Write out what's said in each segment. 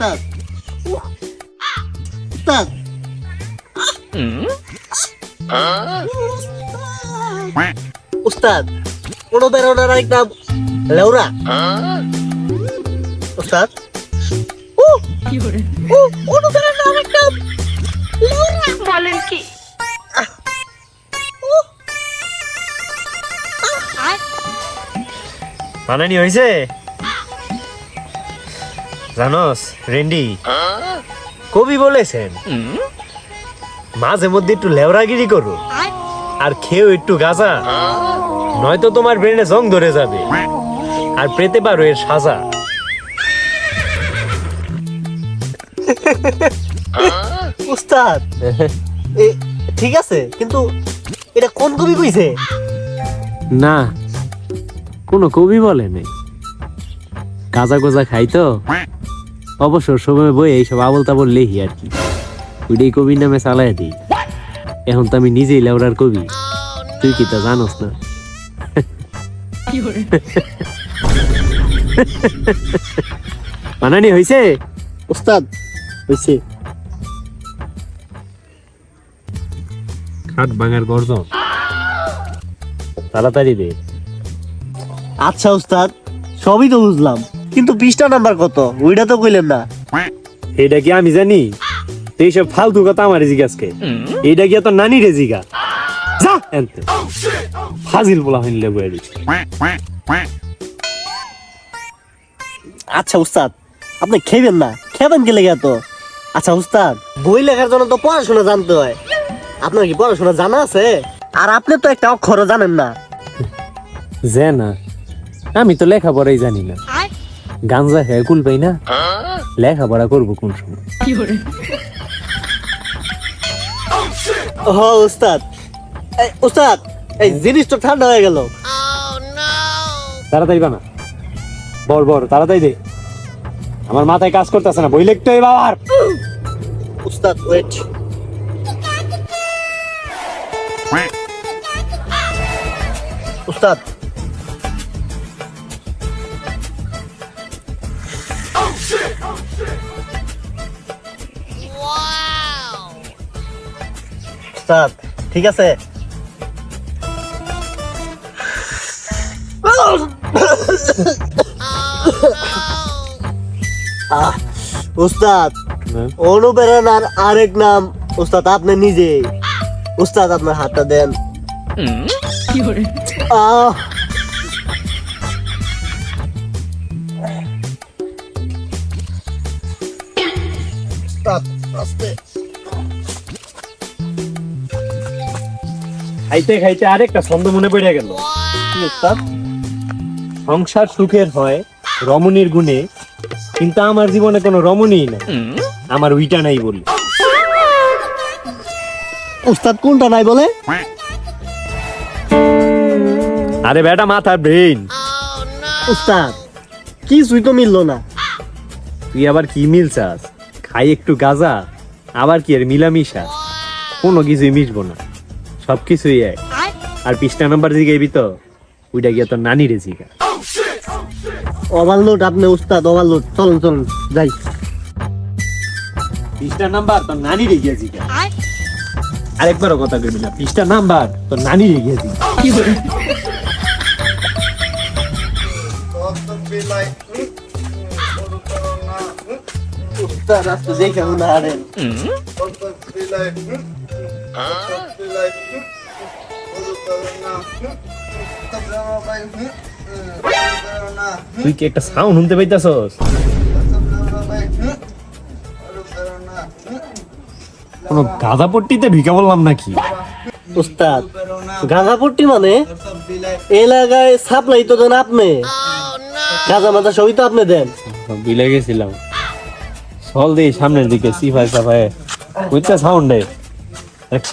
উস্তাদ। উহ, উস্তাদ। উস্তাদ। কোনো বেরোনার এক নাম লেউরা উস্তাদ। উহ, উহ, কোনো বেরোনার আরেক নাম লেউরা বলেন কি? বানানি হয়েছে জানোস রেন্ডি? কবি বলেছেন মাঝে মধ্যে একটু লেওরাগিরি করো আর খেয়েও একটু গাজা নয়তো তোমার ব্রেনে জং ধরে যাবে আর পেতে পারো এর সাজা। উস্তাদ ঠিক আছে কিন্তু এটা কোন কবি কইছে? না কোনো কবি বলে নাই। গাজা গোজা খাই তো। অবসর সময় বই এইসব আবল তাবল লেহি আর কি। ওইটাই কবির নামে চালাই দিই। এখন তো আমি নিজেই লেওড়ার কবি। তুই কি তা জানোস না? মানানি হয়েছে উস্তাদ হইছে। খাট ভাঙার গর্জন। তাড়াতাড়ি দে। আচ্ছা উস্তাদ সবই তো বুঝলাম। কিন্তু পৃষ্ঠা নাম্বার কত? ওইটা তো কইলেন না। এটা কি আমি জানি? তো এইসব ফালতু কথা আমার জিজ্ঞাসকে এইটা কি তোর নানি রে জিগা? যা এনতে। ফাজিল বলা হইলে বয়ে আচ্ছা উস্তাদ আপনি খেবেন না। খেবেন কি লেগে তো আচ্ছা উস্তাদ বই লেখার জন্য তো পড়াশোনা জানতে হয়। আপনার কি পড়াশোনা জানা আছে? আর আপনি তো একটা অক্ষরও জানেন না। যে না আমি তো লেখাপড়াই জানি না। গাঞ্জা কুল পাই না। লেখাপড়া করব কোন সময়। হ উস্তাদ এই উস্তাদ এই জিনিসটা ঠান্ডা হয়ে গেল। তাড়াতাড়ি বানা। বর বর তাড়াতাড়ি দে। আমার মাথায় কাজ করতেছে না বই লিখতে বাবার উস্তাদ ওয়েট উস্তাদ উস্তাদ ঠিক আছে? উস্তাদ অনুপ্রেরণার আরেক নাম উস্তাদ আপনি নিজে। উস্তাদ আপনার হাতটা দেন। আহ। আস্তে। খাইতে খাইতে আরেকটা ছন্দ মনে পড়ে গেল। সংসার সুখের হয় রমণীর গুণে কিন্তু আমার জীবনে কোনো রমণীই নাই। আমার উইটা নাই বলি। উস্তাদ কোনটা নাই বলে? আরে বেটা মাথা ব্রেন উস্তাদ কিছুই তো মিললো না। তুই আবার কি মিলছাস? খাই একটু গাজা আবার কি এর মিলামিশা? কোনো কিছুই মিশবো না। সব কিছুই এক আর পৃষ্ঠা নাম্বার জিগাইবি তো ওইটা গিয়ে তোর নানি রে জিগা ওভারলোড আপনি উস্তাদ ওভারলোড। চলুন চলুন যাই। পৃষ্ঠা নাম্বার তোর নানি রে গিয়ে জিগা আরেকবারও কথা কইবি না পৃষ্ঠা নাম্বার তোর নানি রে গিয়ে জিগা উস্তাদ আজকে দেখে মনে হারেন। তুই কি একটা সাউন্ড শুনতে পাইতাছস? কোনো গাদা পট্টিতে ঢুকে বললাম নাকি? উস্তাদ গাঁজাপট্টি মানে? এলাকায় সাপ্লাই তো দেন আপনি। গাঁজা মাজা সবই তো আপনি দেন। বিলে গেছিলাম। চল দিই সামনের দিকে সিফাই সাফাই বুঝতে সাউন্ডে দেখছ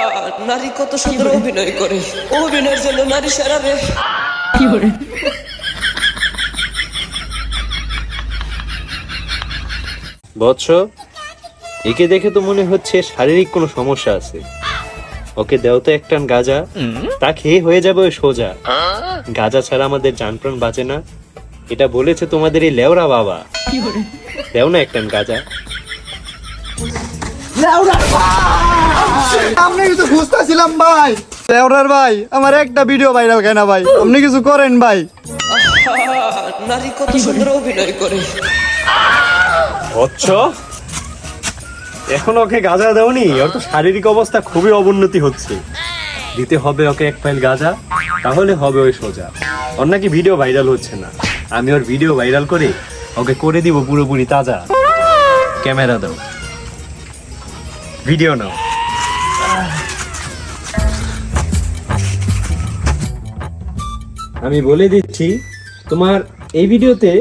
নারী কত সুন্দর অভিনয় করে। অভিনয়ের জন্য নারী সেরা রে বৎস একে দেখে তো মনে হচ্ছে শারীরিক কোনো সমস্যা আছে। ওকে দেও তো একটান গাজা তা খেয়ে হয়ে যাবে ওই সোজা। গাজা ছাড়া আমাদের জান প্রাণ বাঁচে না। এটা বলেছে তোমাদের এই লেওরা বাবা। দেও না একটান গাজা। আপনি কিছু খুঁজতেছিলাম ভাই। লেওরার ভাই আমার একটা ভিডিও ভাইরাল কেন ভাই। আপনি কিছু করেন ভাই। নারী কত সুন্দর অভিনয় করে। বৎস এখন ওকে গাজা দেওনি? ওর তো শারীরিক অবস্থা খুবই অবনতি হচ্ছে। দিতে হবে ওকে এক ফাইল গাজা তাহলে হবে ওই সোজা। ওর নাকি ভিডিও ভাইরাল হচ্ছে না। আমি ওর ভিডিও ভাইরাল করে ওকে করে দিব পুরোপুরি তাজা। ক্যামেরা দাও। ভিডিও নাও। আমি বলে দিচ্ছি, তোমার এই ভিডিওতে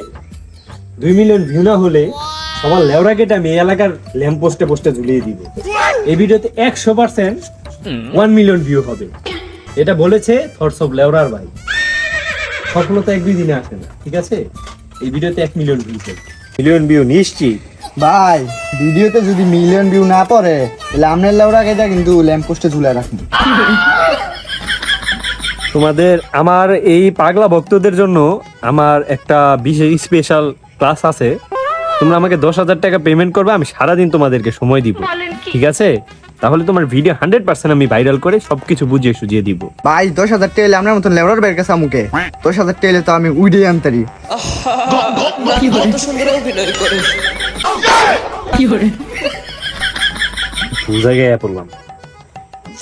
দুই মিলিয়ন ভিউ না হলে আমার লেওরা কেটে আমি এলাকার ল্যাম্প পোস্টে পোস্টে ঝুলিয়ে দিব। এই ভিডিওতে একশো পার্সেন্ট ওয়ান মিলিয়ন ভিউ হবে। এটা বলেছে থটস অফ লেওরার ভাই। সফলতা এক দুই দিনে আসে না, ঠিক আছে? এই ভিডিওতে এক মিলিয়ন ভিউ মিলিয়ন ভিউ নিশ্চিত। ভাই ভিডিওতে যদি মিলিয়ন ভিউ না পড়ে তাহলে আপনার লেওরা কেটা কিন্তু ল্যাম্প পোস্টে ঝুলে রাখুন তোমাদের আমার এই পাগলা ভক্তদের জন্য আমার একটা বিশেষ স্পেশাল ক্লাস আছে। তোমরা আমাকে দশ হাজার টাকা পেমেন্ট করবে আমি সারাদিন তোমাদেরকে সময় দিব। ঠিক আছে? তাহলে তোমার ভিডিও হান্ড্রেড পার্সেন্ট আমি ভাইরাল করে সবকিছু বুঝিয়ে সুঝিয়ে দিব। ভাই দশ হাজার টেলে আপনার মতন লেওরার বের কাছে মুখে দশ হাজার টেলে তো আমি উইডে আনতারি। নারী সুন্দর অভিনয় করে জায়গায় পড়লাম।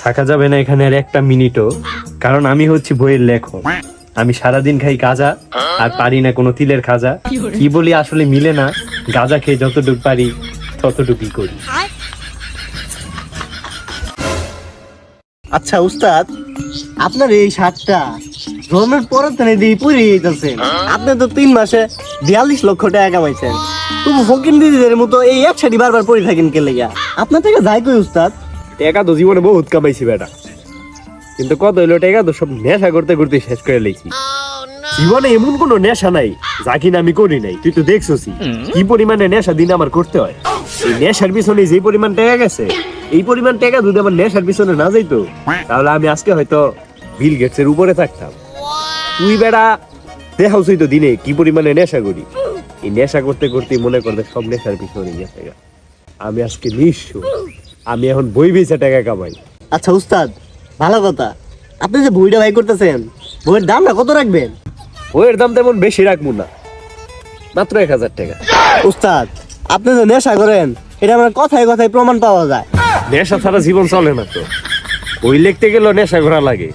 থাকা যাবে না এখানে আর একটা মিনিটও কারণ আমি হচ্ছি বইয়ের লেখক। আমি সারাদিন খাই গাজা আর পারি না কোনো তিলের খাজা। কি বলি আসলে মিলে না গাজা খেয়ে যতটুকু পারি ততটুকুই করি। আচ্ছা উস্তাদ আপনার এই শার্টটা জন্মের পরের থেকে দিয়ে পরে যেতেছেন আপনি তো তিন মাসে বিয়াল্লিশ লক্ষ টাকা কামাইছেন। তবু ফকিন দিদিদের মতো এই এক শাড়ি বারবার পরে থাকেন কে লেগা? আপনার থেকে যাই কই উস্তাদ? টাকা তো জীবনে বহুত কামাইছি বেটা। কিন্তু কত হইল টাকা তো সব নেশা করতে করতে শেষ করে লেছি জীবনে এমন কোনো নেশা নাই যা কিনা আমি করি নাই। তুই তো দেখছোসি কি পরিমাণে নেশা দিন আমার করতে হয়। এই নেশার পিছনে যে পরিমাণ টাকা গেছে এই পরিমাণ টাকা যদি আমার নেশার পিছনে না যাইতো তাহলে আমি আজকে হয়তো বিল গেটসের উপরে থাকতাম। তুই বেড়া দেখাওসই তো দিনে কি পরিমাণে নেশা করি। এই নেশা করতে করতে মনে করতে সব নেশার পিছনে গেছে। আমি আজকে নিঃস্ব। আমি এখন বই বেচে টাকা কামাই। আচ্ছা উস্তাদ ভালো কথা। আপনি যে বইটা ভাই করতেছেন বইয়ের দামটা কত রাখবেন? বইয়ের দাম তেমন বেশি রাখব না। মাত্র এক হাজার টাকা। উস্তাদ আপনি যে নেশা করেন এটা আমার কথায় কথায় প্রমাণ পাওয়া যায়। নেশা ছাড়া জীবন চলে না তো। বই লিখতে গেলেও নেশা করা লাগে।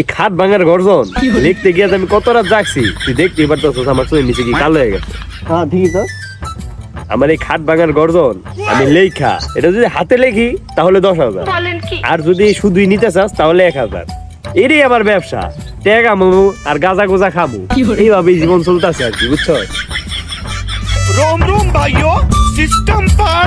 এই খাট ভাঙার গর্জন। লিখতে গিয়ে আমি কত রাত জাগছি তুই দেখতে পারতেছিস আমার চোখের নিচে কি কালো হয়ে গেছে। হ্যাঁ ঠিকই তো। আমার এই খাট ভাঙার গর্জন আমি লেখা এটা যদি হাতে লেখি তাহলে দশ হাজার। আর যদি শুধুই নিতে চাস তাহলে এক হাজার। এটাই আমার ব্যবসা। ট্যাগ মামু আর গাজা গোজা খাব এইভাবে জীবন চলতেছে আর কি বুঝছ? রোম রোম ভাইও সিস্টেম পার